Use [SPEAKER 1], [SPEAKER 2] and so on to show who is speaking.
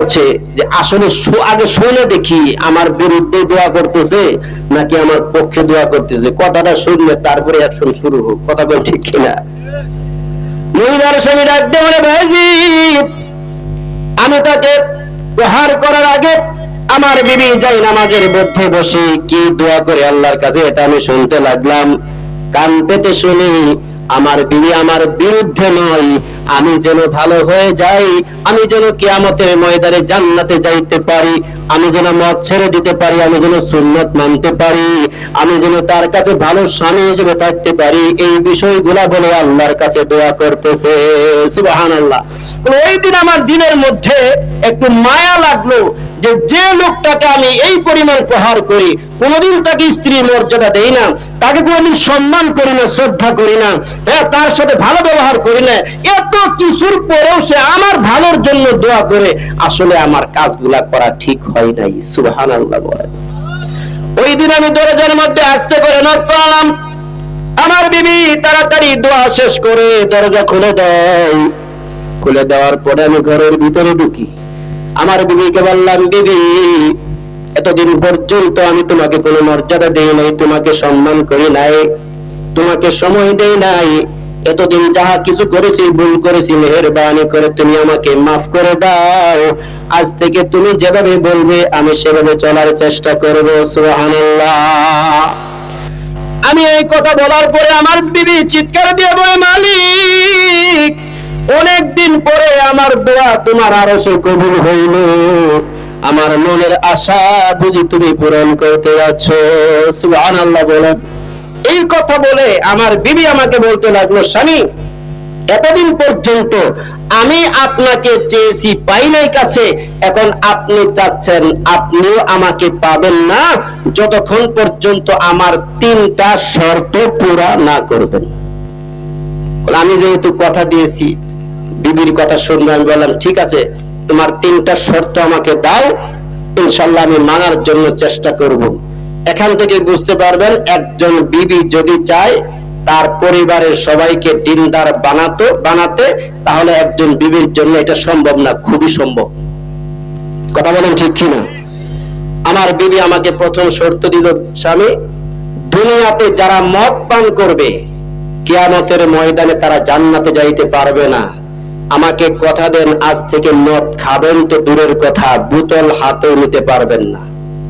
[SPEAKER 1] হচ্ছে যে আসলে আগে শুনে দেখি আমার বিরুদ্ধে দোয়া করতেছে, নাকি আমার পক্ষে দোয়া করতেছে। কথাটা শুনলে তারপরে অ্যাকশন শুরু হোক। কথা বল ঠিক কিনা? মহিলার স্বামী বলে, ভাইজি, আমি তাকে প্রহার করার আগে আমার বিবি যাই নামাজের মধ্যে বসে কি দোয়া করে আল্লাহর কাছে, এটা আমি শুনতে লাগলাম। কান পেতে শুনি আমার বিবি আমার বিরুদ্ধে নয়। আমি যেন ভালো হয়ে যাই, আমি যেন কেয়ামতের ময়দানে জান্নাতে যাইতে পারি, আমি যেন মদ ছেড়ে দিতে পারি, আমি যেন সুন্নত মানতে পারি, আমি যেন তার কাছে ভালো স্বামী হিসেবে থাকতে পারি, এই বিষয়গুলা বলে আল্লাহর কাছে দোয়া করতেছে। সুবহানাল্লাহ। ওই দিন আমার দিনের মধ্যে একটু মায়া লাগল যে যে লোকটাকে আমি এই পরিমাণ প্রহার করি, কোনোদিন তাকে স্ত্রী মর্যাদা দেই না, তাকে কোনোদিন সম্মান করি না, শ্রদ্ধা করি না হ্যাঁ তার সাথে ভালো ব্যবহার করি না, এত কিছুর পরেও সে আমার ভালোর জন্য দোয়া করে, আসলে আমার কাজগুলা করা ঠিক হয় নাই সুবহান আল্লাহ ওই দিন আমি দরজার মধ্যে আসতে করে করলাম। আমার বিবি তাড়াতাড়ি দোয়া শেষ করে দরজা খুলে দেয়। খুলে দেওয়ার পরে আমি ঘরের ভিতরে ঢুকি। আমার বিবিকে বললাম, বিবি, এতদিন পর্যন্ত আমি তোমাকে কোনো মর্যাদা দেই নাই, তোমাকে সম্মান করি নাই, তোমাকে সময় দেই নাই। এতদিন যাহা কিছু করেছি, ভুল করেছি, মেহেরবানি করে তুমি আমাকে মাফ করে দাও। আজ থেকে তুমি যেভাবে বলবে, আমি সেভাবে চলার চেষ্টা করব, সুবহানাল্লাহ। আমি এই কথা বলার পরে আমার বিবি চিৎকার দিয়ে বলে, মালিক অনেক দিন পরে আমার দোয়া তোমার আরও সে কবুল হইল। আমার মনের আশা বুঝি তুমি পূরণ করতে যাচ্ছ। সুবহানাল্লাহ বলেন। এই কথা বলে আমার বিবি আমাকে বলতে লাগল, স্বামী, এতদিন পর্যন্ত আমি আপনাকে চেয়েছি, পাই নাই কাছে। এখন আপনি চাচ্ছেন, আপনিও আমাকে পাবেন না। যতক্ষণ পর্যন্ত আমার তিনটা শর্ত পুরা না করবেন। আমি যেহেতু কথা দিয়েছি বিবির কথা শুনব, আমি বললাম, ঠিক আছে, তোমার তিনটা শর্ত আমাকে দাও ইনশাল্লাহ আমি মানার জন্য চেষ্টা করব। এখান থেকে বুঝতে পারবেন, একজন বিবি যদি চায়, তার পরিবারের সবাইকে দিনদার বানাতো, বানাতে, তাহলে একজন বিবির জন্য এটা সম্ভব না, খুবই সম্ভব। কথা বলেন ঠিক কিনা? আমার বিবি আমাকে প্রথম শর্ত দিল, স্বামী, দুনিয়াতে যারা মদ পান করবে, কিয়ামতের ময়দানে তারা জান্নাতে যাইতে পারবে না। আমাকে কথা দেন, আজ থেকে মদ খাবেন তো দূরের কথা, বোতল হাতেও নিতে পারবেন না।